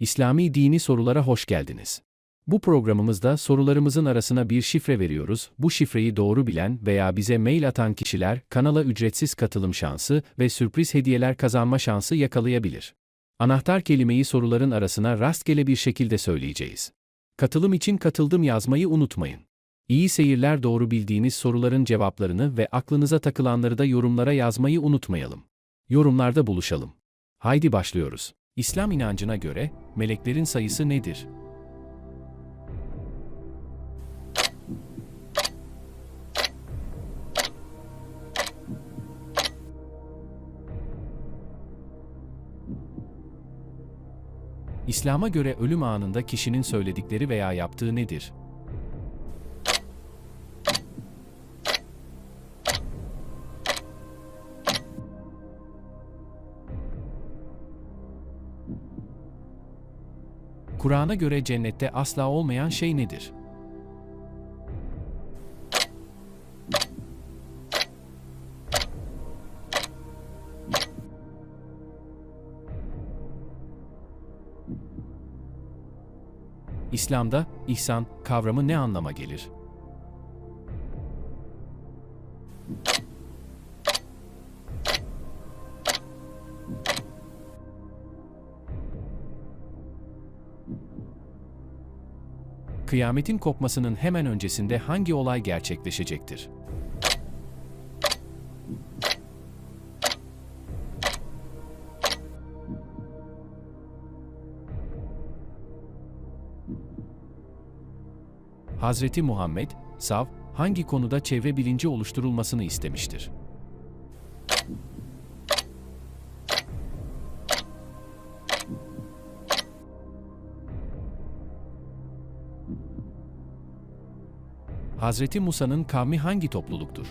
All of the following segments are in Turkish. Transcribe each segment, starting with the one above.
İslami dini sorulara hoş geldiniz. Bu programımızda sorularımızın arasına bir şifre veriyoruz. Bu şifreyi doğru bilen veya bize mail atan kişiler kanala ücretsiz katılım şansı ve sürpriz hediyeler kazanma şansı yakalayabilir. Anahtar kelimeyi soruların arasına rastgele bir şekilde söyleyeceğiz. Katılım için katıldım yazmayı unutmayın. İyi seyirler doğru bildiğiniz soruların cevaplarını ve aklınıza takılanları da yorumlara yazmayı unutmayalım. Yorumlarda buluşalım. Haydi başlıyoruz. İslam inancına göre meleklerin sayısı nedir? İslam'a göre ölüm anında kişinin söyledikleri veya yaptığı nedir? Kur'an'a göre cennette asla olmayan şey nedir? İslam'da ihsan kavramı ne anlama gelir? Kıyametin kopmasının hemen öncesinde hangi olay gerçekleşecektir? Hazreti Muhammed, Sav, hangi konuda çevre bilinci oluşturulmasını istemiştir? Hazreti Musa'nın kavmi hangi topluluktur?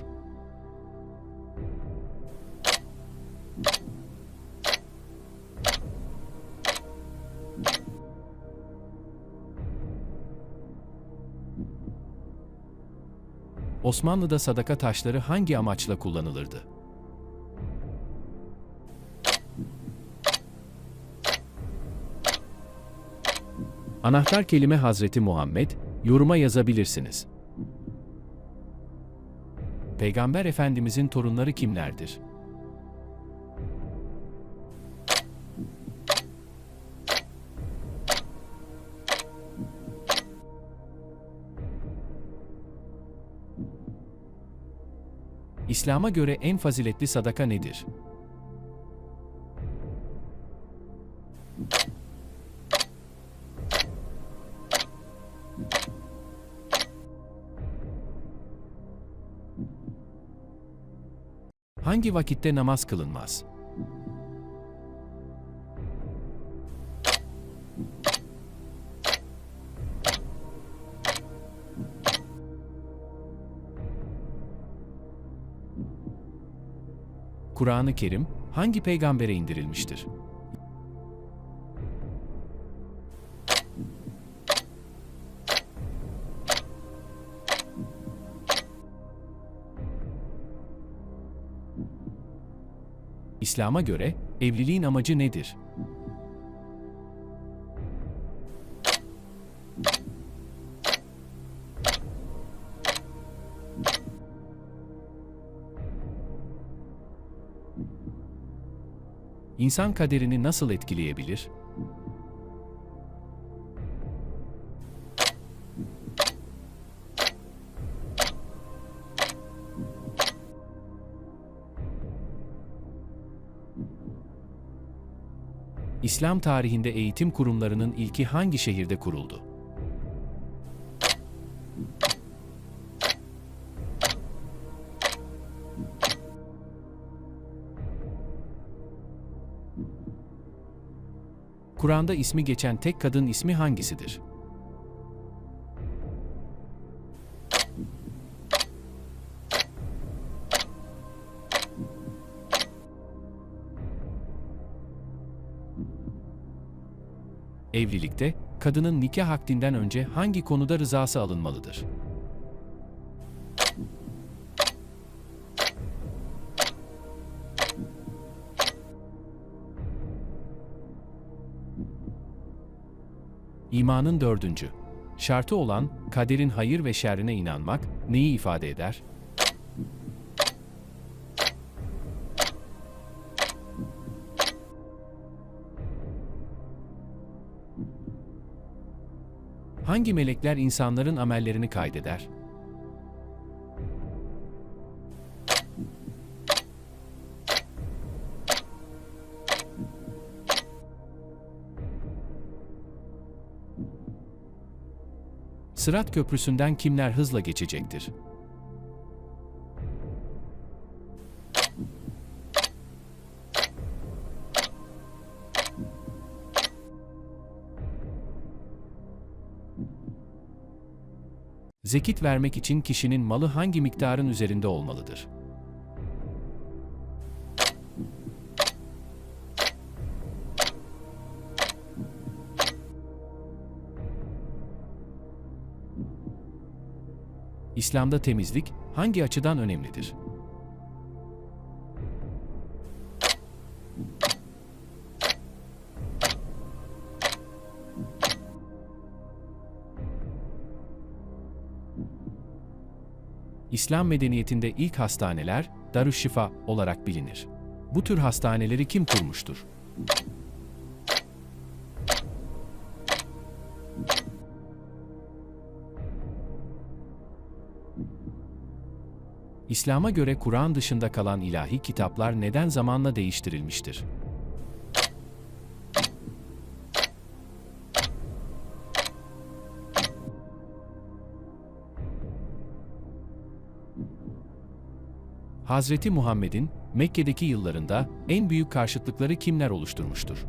Osmanlı'da sadaka taşları hangi amaçla kullanılırdı? Anahtar kelime Hazreti Muhammed, yoruma yazabilirsiniz. Peygamber Efendimizin torunları kimlerdir? İslam'a göre en faziletli sadaka nedir? Hangi vakitte namaz kılınmaz? Kur'an-ı Kerim hangi peygambere indirilmiştir? İslam'a göre evliliğin amacı nedir? İnsan kaderini nasıl etkileyebilir? İslam tarihinde eğitim kurumlarının ilki hangi şehirde kuruldu? Kur'an'da ismi geçen tek kadın ismi hangisidir? Evlilikte, kadının nikah akdinden önce hangi konuda rızası alınmalıdır? İmanın dördüncü. Şartı olan kaderin hayır ve şerrine inanmak neyi ifade eder? Hangi melekler insanların amellerini kaydeder? Sırat Köprüsü'nden kimler hızla geçecektir? Zekit vermek için kişinin malı hangi miktarın üzerinde olmalıdır? İslam'da temizlik hangi açıdan önemlidir? İslam medeniyetinde ilk hastaneler Darüşşifa olarak bilinir. Bu tür hastaneleri kim kurmuştur? İslam'a göre Kur'an dışında kalan ilahi kitaplar neden zamanla değiştirilmiştir? Hazreti Muhammed'in Mekke'deki yıllarında en büyük karşıtlıkları kimler oluşturmuştur?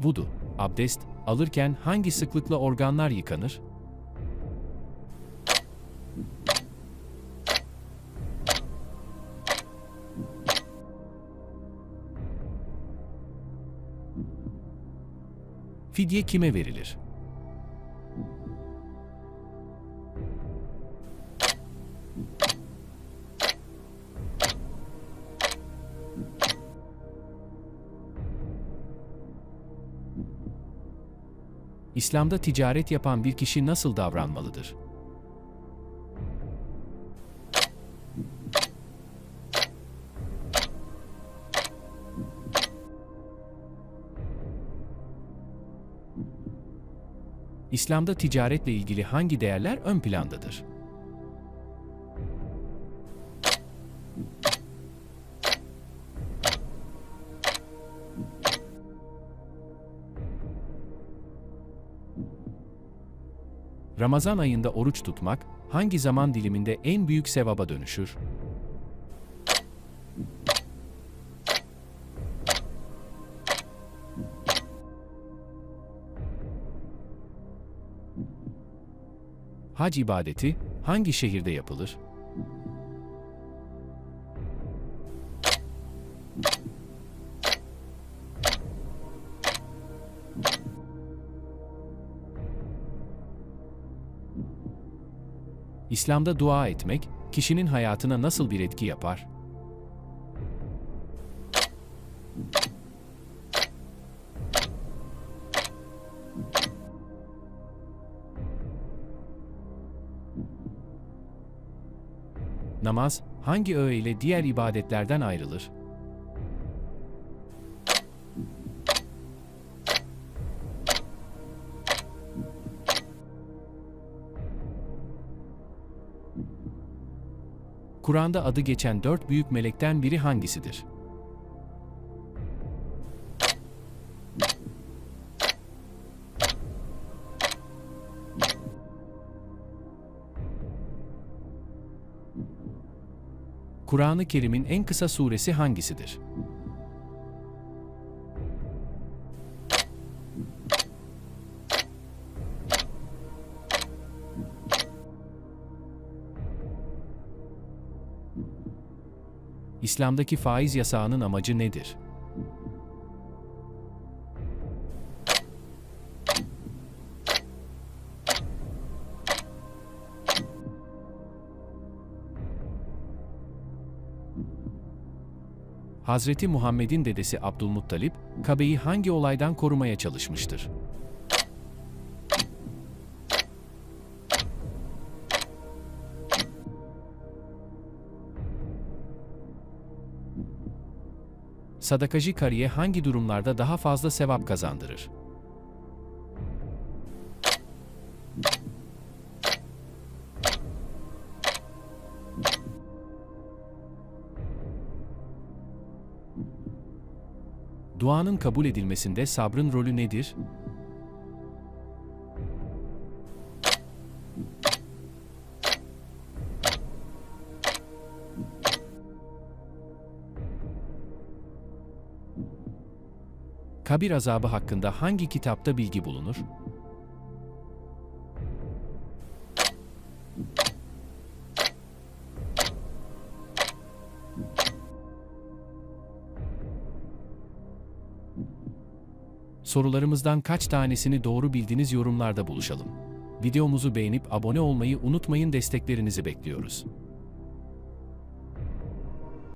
Vudu, abdest alırken hangi sıklıkla organlar yıkanır? Fidye kime verilir? İslam'da ticaret yapan bir kişi nasıl davranmalıdır? İslam'da ticaretle ilgili hangi değerler ön plandadır? Ramazan ayında oruç tutmak hangi zaman diliminde en büyük sevaba dönüşür? Hac ibadeti hangi şehirde yapılır? İslam'da dua etmek kişinin hayatına nasıl bir etki yapar? Namaz hangi öğe ile diğer ibadetlerden ayrılır? Kur'an'da adı geçen dört büyük melekten biri hangisidir? Kur'an-ı Kerim'in en kısa suresi hangisidir? İslam'daki faiz yasağının amacı nedir? Hazreti Muhammed'in dedesi Abdülmuttalip, Kabe'yi hangi olaydan korumaya çalışmıştır? Sadakacı kariye hangi durumlarda daha fazla sevap kazandırır? Duanın kabul edilmesinde sabrın rolü nedir? Kabir azabı hakkında hangi kitapta bilgi bulunur? Sorularımızdan kaç tanesini doğru bildiniz yorumlarda buluşalım. Videomuzu beğenip abone olmayı unutmayın desteklerinizi bekliyoruz.